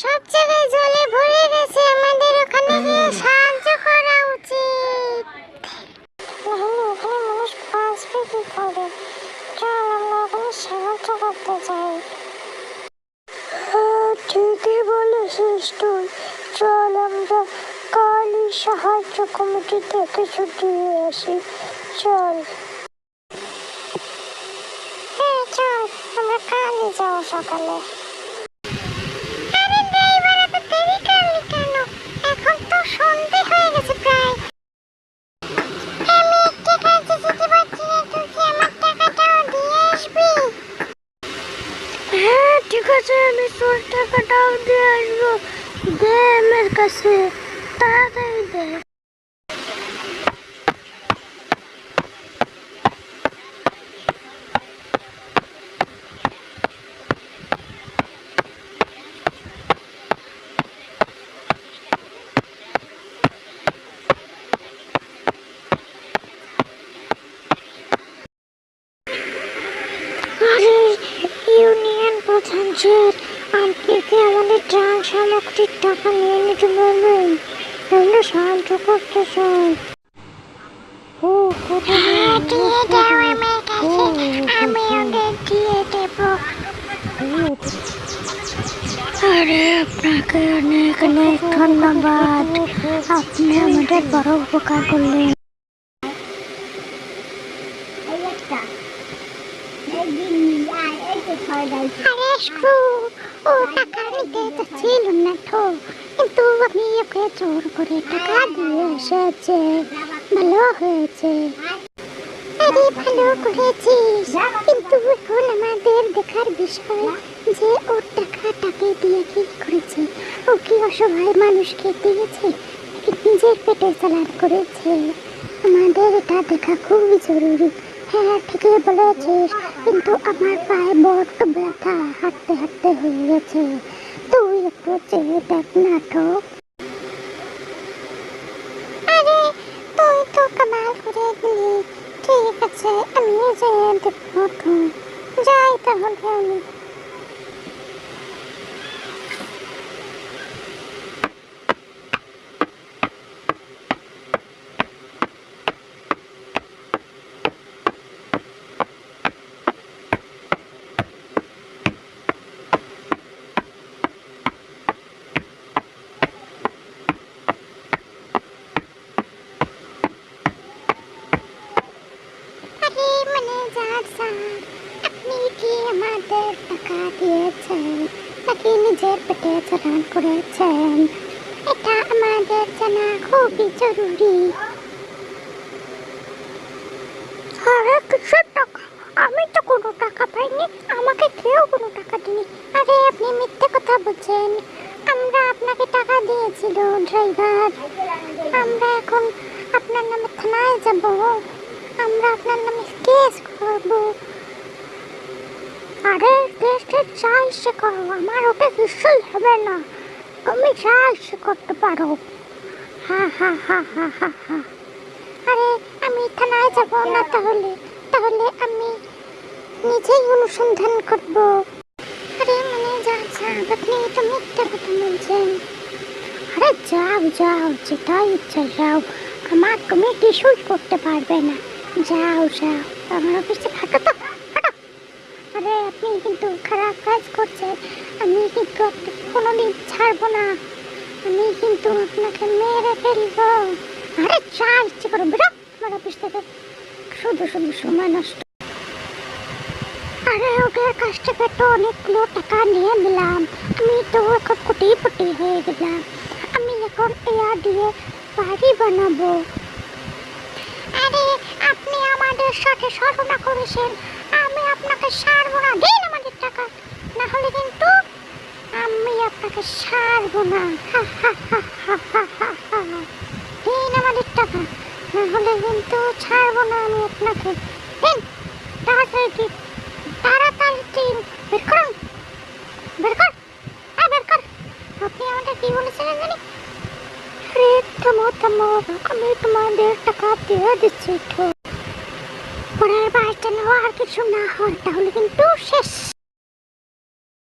সব জায়গায় জলে ভরে গেছে আমাদের ওখানে গিয়ে সাহায্য করা উচিত। নাহলে ওখানে মানুষ বাঁচবে কি করে? চল আমরা ওখানে সাহায্য করতে যাই। হ্যাঁ, ঠিকই বলেছিস তুই। চল আমরা কালই সাহায্য কমিটি থেকে ছুটিয়ে আসি। চল। হ্যাঁ চল আমরা কালই যাব সকালে। আমি তোর টাকাটাও দিয়ে আসব দে আমার কাছে তাড়াতাড়ি দে আরে ইউনিয়ন প্রধান স্যার আপনি কি আমাদের ত্রাণ সামগ্রীর টাকা নিয়ে নিতে পারবেন আমরা সাহায্য করতে চাই। ও হ্যাঁ দিয়ে দাও আমার কাছে আমি ওদের দিয়ে দেব। আরে আপনাকে অনেক অনেক ধন্যবাদ। আপনি আমাদের বড় উপকার করলেন। ওকে করে টাকা দিয়ে ভালো হয়েছে। কিন্তু আমাদের দেখার বিষয় যে ওর টাকাটাকে দিয়ে কি করেছে ও মানুষকে দিয়েছে নিজের চালান করেছে আমাদের এটা দেখা খুবই জরুরি। হ্যাঁ ঠিকই বলেছিস, কিন্তু আমার পায়ে বড্ড ব্যথা, হাঁটতে হাঁটতে হয়ে গেছে। তুই একটু চেয়ে দেখ না আরে, তুই তো কামাল করে দিলি। ঠিক আছে, আমি যেয়ে দেখব যাই তাহলে আমি আরে মানে যার স্যার আপনি কি আমাদের টাকা দিয়েছেন? নাকি নিজের পেটে চালান করেছেন? এটা আমাদের জানা খুবই জরুরি। আরে কিসের টাকা। আমি তো কোনো টাকা পাইনি। আমাকে কেউ কোনো টাকা দিনি আরে, আপনি মিথ্যে কথা বলছেন। আমরা আপনাকে টাকা দিয়েছিল, ড্রাইভার। আমরা এখন আপনার নামে থানায় যাব। আমরা আপনার নামে কেস করব আরে কেসটা যা ইচ্ছে করো, আমার ওটা কিছুই হবে না। তুমি যা ইচ্ছে করতে পারো। হা হা হা হা হা হা। আরে আমি থানায় যাব না তাহলে? তাহলে আমি নিজেই অনুসন্ধান করব। আরে মানে যা যা আপনি এটা মিথ্যে কথা বলছেন। আরে যাও যাও যেটা ইচ্ছা যাও। আমার তুমি কিছুই করতে পারবে না। যাও যাও, আমার অফিসে হাঁটো তো আরে আপনি কিন্তু খারাপ কাজ করছেন। আমি কিন্তু কোনোদিন ছাড়বো না। আমি কিন্তু আপনাকে মেরে ফেলব। আরে যা ইচ্ছে করো বেরো আমার অফিস থেকে। শুধু শুধু সময় নষ্ট। আরে ওদের কাছ থেকে তো অনেকগুলো টাকা নিয়ে নিলাম। আমি তো এখন কোটিপতি হয়ে গেলাম। আমি এখন এয়া দিয়ে বাড়ি বানাবো। আরে, আপনি আমাদের সাথে সরনা করেছেন। আমি আপনাকে ছাড়বো না। দিন আমাদের টাকা। না হলে কিন্তু আমি আপনাকে ছাড়বো না। দিন আমাদের টাকা। না হলে কিন্তু ছাড়বো না আমি আপনাকে। দিন তাড়াতাড়ি দিন তাড়াতাড়ি দিন বের করুন বের কর। আ, বের কর। আপনি আমাদের কি বলেছিলেন জানি? আরে থামো থামো। আমি তোমাদের টাকা দিয়ে দিচ্ছি পরের বার যেন আর কিছু না হয় তাহলে কিন্তু শেষ।